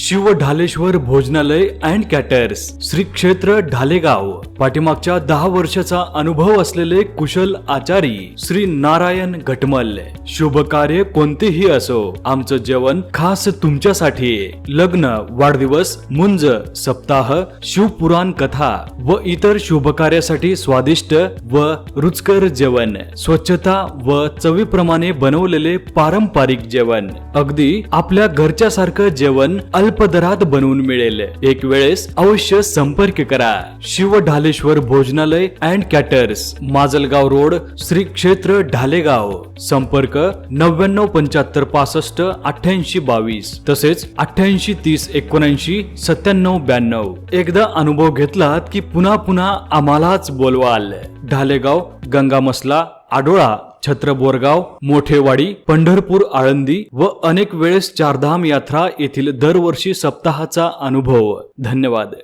शिव ढालेश्वर भोजनालय and caterers Shri क्षेत्र ढालेगाव. पाठीमागच्या दहा वर्षाचा अनुभव असलेले कुशल आचारी श्री नारायण घटमल. शुभ कार्य कोणतेही असो आमचं जेवण खास तुमच्यासाठी. लग्न वाढदिवस मुंज सप्ताह शिवपुराण कथा व इतर शुभ कार्यासाठी स्वादिष्ट व रुचकर जेवण. स्वच्छता व चवीप्रमाणे बनवलेले पारंपरिक जेवण. अगदी आपल्या घरच्या सारखं जेवण अल्प दरात बनवून मिळेल. एक वेळेस अवश्य संपर्क करा. शिव ढालेश्वर भोजनालय and caterers Majalgaon road Shri क्षेत्र ढालेगाव. संपर्क नव्याण्णव पंच्याहत्तर पासष्ट अठ्ठ्याऐंशी बावीस. तसेच अठ्ठ्याऐंशी तीस एकोणऐंशी सत्त्याण्णव ब्याण्णव. एकदा अनुभव घेतलात की पुन्हा पुन्हा आम्हालाच बोलवाल. ढालेगाव गंगा मसला आडोळा छत्र बोरगाव मोठेवाडी पंढरपूर आळंदी व अनेक वेळेस चारधाम यात्रा येथील दरवर्षी सप्ताहाचा अनुभव. धन्यवाद.